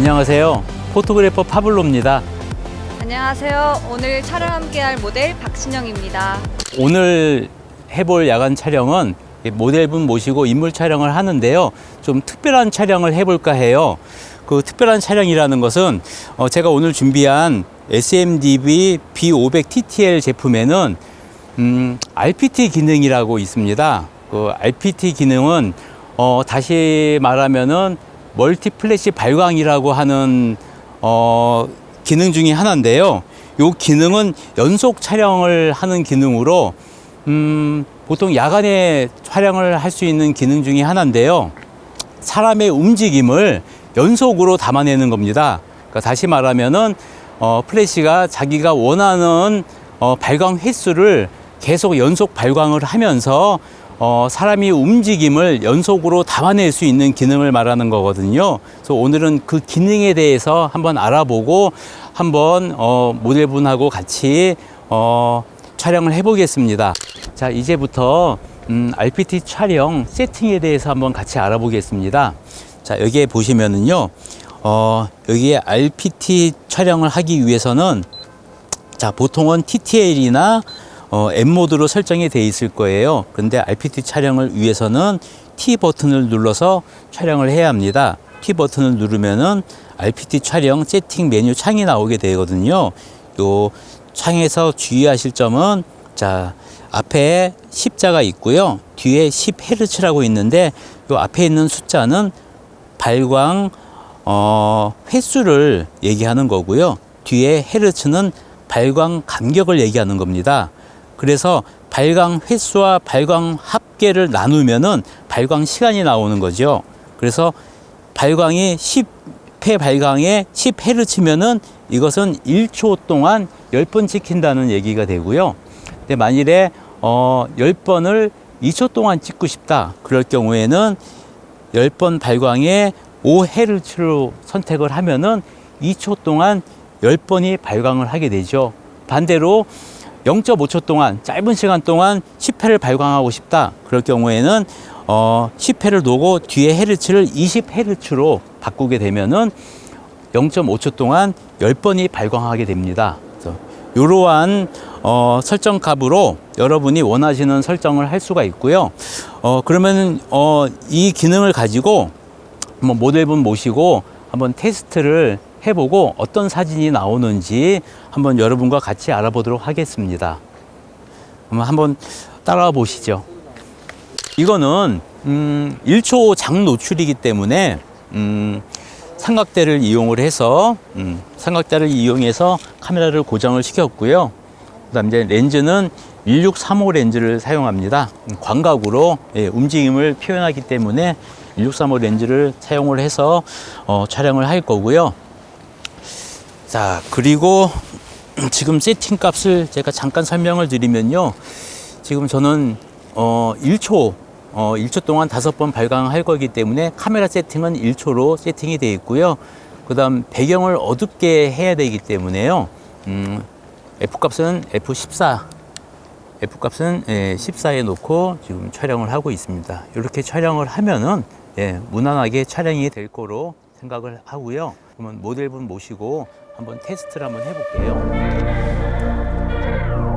안녕하세요. 포토그래퍼 파블로입니다. 안녕하세요. 오늘 촬영 함께할 모델 박신영입니다. 오늘 해볼 야간 촬영은 모델분 모시고 인물 촬영을 하는데요. 좀 특별한 촬영을 해볼까 해요. 그 특별한 촬영이라는 것은 어, 제가 오늘 준비한 SMDB B500 TTL 제품에는 음, RPT 기능이라고 있습니다. 그 RPT 기능은 어, 다시 말하면은 멀티 플래시 발광이라고 하는 어, 기능 중에 하나인데요. 이 기능은 연속 촬영을 하는 기능으로 음, 보통 야간에 촬영을 할 수 있는 기능 중에 하나인데요. 사람의 움직임을 연속으로 담아내는 겁니다. 그러니까 다시 말하면은 어, 플래시가 자기가 원하는 어, 발광 횟수를 계속 연속 발광을 하면서 어, 사람이 움직임을 연속으로 담아낼 수 있는 기능을 말하는 거거든요. 그래서 오늘은 그 기능에 대해서 한번 알아보고 한번 어, 모델분하고 같이 어, 촬영을 해보겠습니다. 자, 이제부터 음, RPT 촬영 세팅에 대해서 한번 같이 알아보겠습니다. 자, 여기에 보시면은요, 어, 여기에 RPT 촬영을 하기 위해서는 자, 보통은 TTL이나 어, M 모드로 설정이 돼 있을 거예요. 그런데 RPT 촬영을 위해서는 T 버튼을 눌러서 촬영을 해야 합니다. T 버튼을 누르면은 RPT 촬영 세팅 메뉴 창이 나오게 되거든요. 요 창에서 주의하실 점은 자, 앞에 십자가 있고요. 뒤에 10Hz라고 있는데 요 앞에 있는 숫자는 발광 어, 횟수를 얘기하는 거고요. 뒤에 헤르츠는 발광 간격을 얘기하는 겁니다. 그래서 발광 횟수와 발광 합계를 나누면은 발광 시간이 나오는 거죠. 그래서 발광이 10회 발광에 10헤르츠면은 이것은 1초 동안 10번 찍힌다는 얘기가 되고요. 근데 만일에 어 10번을 2초 동안 찍고 싶다. 그럴 경우에는 10번 발광에 5헤르츠로 선택을 하면은 2초 동안 10번이 발광을 하게 되죠. 반대로 0.5초 동안 짧은 시간 동안 10회를 발광하고 싶다. 그럴 경우에는 어 10회를 놓고 뒤에 헤르츠를 20헤르츠로 바꾸게 되면은 0.5초 동안 10번이 발광하게 됩니다. 그래서 이러한 어, 설정 값으로 여러분이 원하시는 설정을 할 수가 있고요. 어, 그러면 어, 이 기능을 가지고 한번 모델분 모시고 한번 테스트를 해보고 어떤 사진이 나오는지 한번 여러분과 같이 알아보도록 하겠습니다. 한번 따라와 보시죠. 이거는 음, 1초 장 노출이기 때문에 음, 삼각대를 이용을 해서 음, 삼각대를 이용해서 카메라를 고정을 시켰고요. 그다음 이제 렌즈는 1635 렌즈를 사용합니다. 음, 광각으로 예, 움직임을 표현하기 때문에 1635 렌즈를 사용을 해서 어, 촬영을 할 거고요. 자 그리고 지금 세팅 값을 제가 잠깐 설명을 드리면요. 지금 저는 어 1초 어 1초 동안 다섯 번 발광할 거기 때문에 카메라 세팅은 1초로 세팅이 되어 있고요. 그다음 배경을 어둡게 해야 되기 때문에요. 음, F 값은 F14 F 값은 예, 14에 놓고 지금 촬영을 하고 있습니다. 이렇게 촬영을 하면은 예, 무난하게 촬영이 될 거로 생각을 하고요. 그러면 모델분 모시고 한번 테스트를 한번 해볼게요.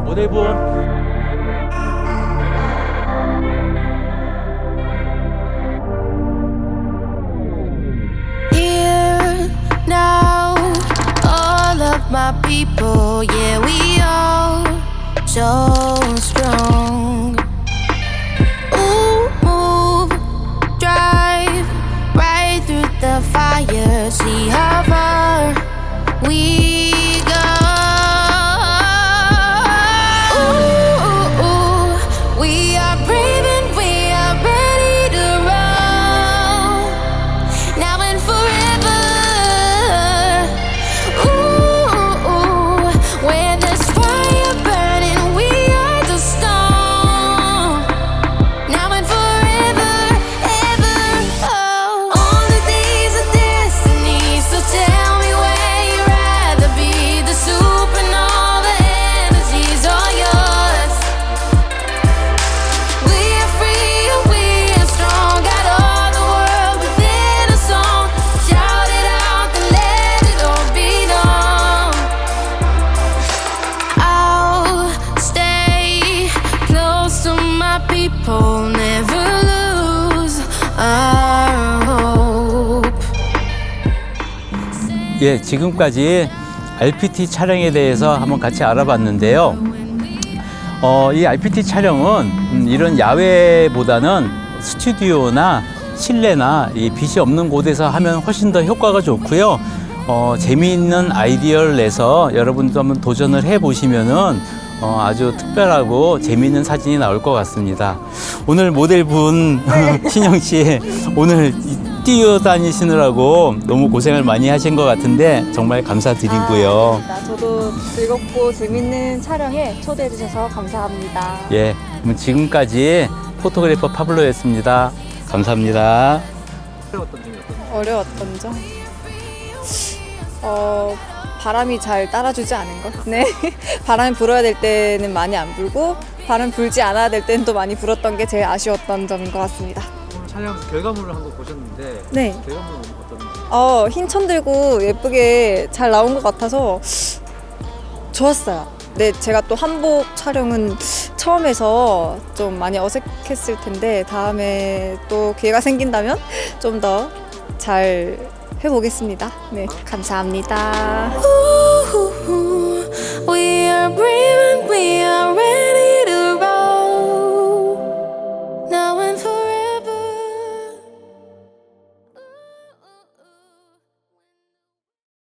모델분 my people, yeah, we all so strong. 예, 지금까지 RPT 촬영에 대해서 한번 같이 알아봤는데요. 어, 이 RPT 촬영은 음, 이런 야외보다는 스튜디오나 실내나 이 빛이 없는 곳에서 하면 훨씬 더 효과가 좋고요. 어, 재미있는 아이디어를 내서 여러분도 한번 도전을 해 보시면은 어, 아주 특별하고 재미있는 사진이 나올 것 같습니다. 오늘 모델분 신영 씨 오늘 이- 뛰어다니시느라고 너무 고생을 많이 하신 것 같은데 정말 감사드리고요. 아, 저도 즐겁고 재밌는 촬영에 초대해 주셔서 감사합니다. 예, 그럼 지금까지 포토그래퍼 파블로였습니다. 감사합니다. 어려웠던 점? 어, 바람이 잘 따라주지 않은 것. 네. 바람이 불어야 될 때는 많이 안 불고, 바람 불지 않아야 될 때는 또 많이 불었던 게 제일 아쉬웠던 점인 것 같습니다. 촬영 결과물을 한 거 보셨는데 네. 결과물은 어떤지 어, 흰천 들고 예쁘게 잘 나온 것 같아서 좋았어요. 네, 제가 또 한복 촬영은 처음에서 좀 많이 어색했을 텐데 다음에 또 기회가 생긴다면 좀 더 잘 해보겠습니다. 네, 감사합니다.